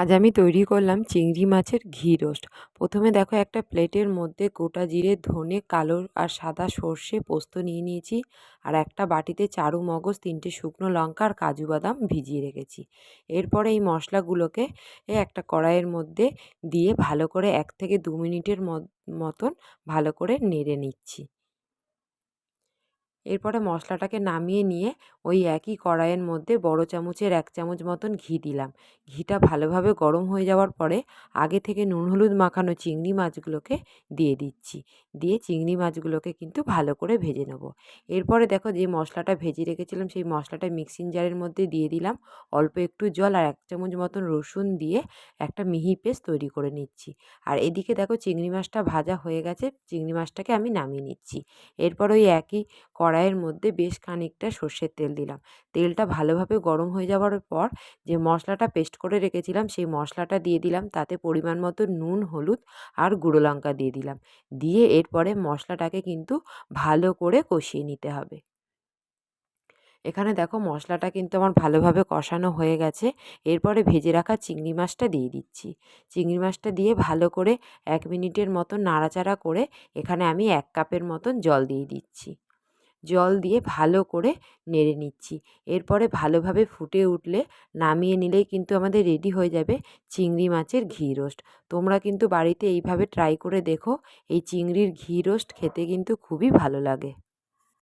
আজ আমি তৈরি করলাম চিংড়ি মাছের ঘি রোস্ট। প্রথমে দেখো একটা প্লেটের মধ্যে গোটা জিরে, ধনে, কালো আর সাদা সর্ষে পোস্ত নিয়ে নিয়েছি আর একটা বাটিতে চারু মগজ, তিনটে শুকনো লঙ্কা আর কাজু বাদাম ভিজিয়ে রেখেছি। এরপরে এই মশলাগুলোকে একটা কড়াইয়ের মধ্যে দিয়ে ভালো করে এক থেকে দু মিনিটের মতন ভালো করে নেড়ে নিচ্ছি। এরপরে মশলাটাকে নামিয়ে নিয়ে ওই একই কড়াইয়ের মধ্যে বড় চামচের এক চামচ মতন ঘি দিলাম। ঘিটা ভালোভাবে গরম হয়ে যাওয়ার পরে আগে থেকে নুন, হলুদ মাখানো চিংড়ি মাছগুলোকে দিয়ে দিচ্ছি। দিয়ে চিংড়ি মাছগুলোকে কিন্তু ভালো করে ভেজে নেব। এরপরে দেখো যে মশলাটা ভেজে রেখেছিলাম সেই মশলাটা মিক্সিং জারের মধ্যে দিয়ে দিলাম। অল্প একটু জল আর এক চামচ মতন রসুন দিয়ে একটা মিহি পেস্ট তৈরি করে নিচ্ছি। আর এদিকে দেখো চিংড়ি মাছটা ভাজা হয়ে গেছে। চিংড়ি মাছটাকে আমি নামিয়ে নিচ্ছি। এরপর ওই একই কড়াইয়ের মধ্যে বেশ খানিকটা সর্ষের তেল দিলাম। তেলটা ভালোভাবে গরম হয়ে যাওয়ার পর যে মশলাটা পেস্ট করে রেখেছিলাম, সেই মশলাটা দিয়ে দিলাম। তাতে পরিমাণ মতো নুন, হলুদ আর গুঁড়ো লঙ্কা দিয়ে দিলাম। দিয়ে এরপরে মশলাটাকে কিন্তু ভালো করে কষিয়ে নিতে হবে। এখানে দেখো মশলাটা কিন্তু আমার ভালোভাবে কষানো হয়ে গেছে। এরপরে ভেজে রাখা চিংড়ি মাছটা দিয়ে দিচ্ছি। চিংড়ি মাছটা দিয়ে ভালো করে এক মিনিটের মতন নাড়াচাড়া করে এখানে আমি এক কাপের মতন জল দিয়ে দিচ্ছি। জল দিয়ে ভালো করে নেড়ে নিচ্ছি। এরপরে ভালোভাবে ফুটে উঠলে নামিয়ে নিলেই কিন্তু আমাদের রেডি হয়ে যাবে চিংড়ি মাছের ঘি রোস্ট। তোমরা কিন্তু বাড়িতে এইভাবে ট্রাই করে দেখো, এই চিংড়ির ঘি রোস্ট খেতে কিন্তু খুবই ভালো লাগে।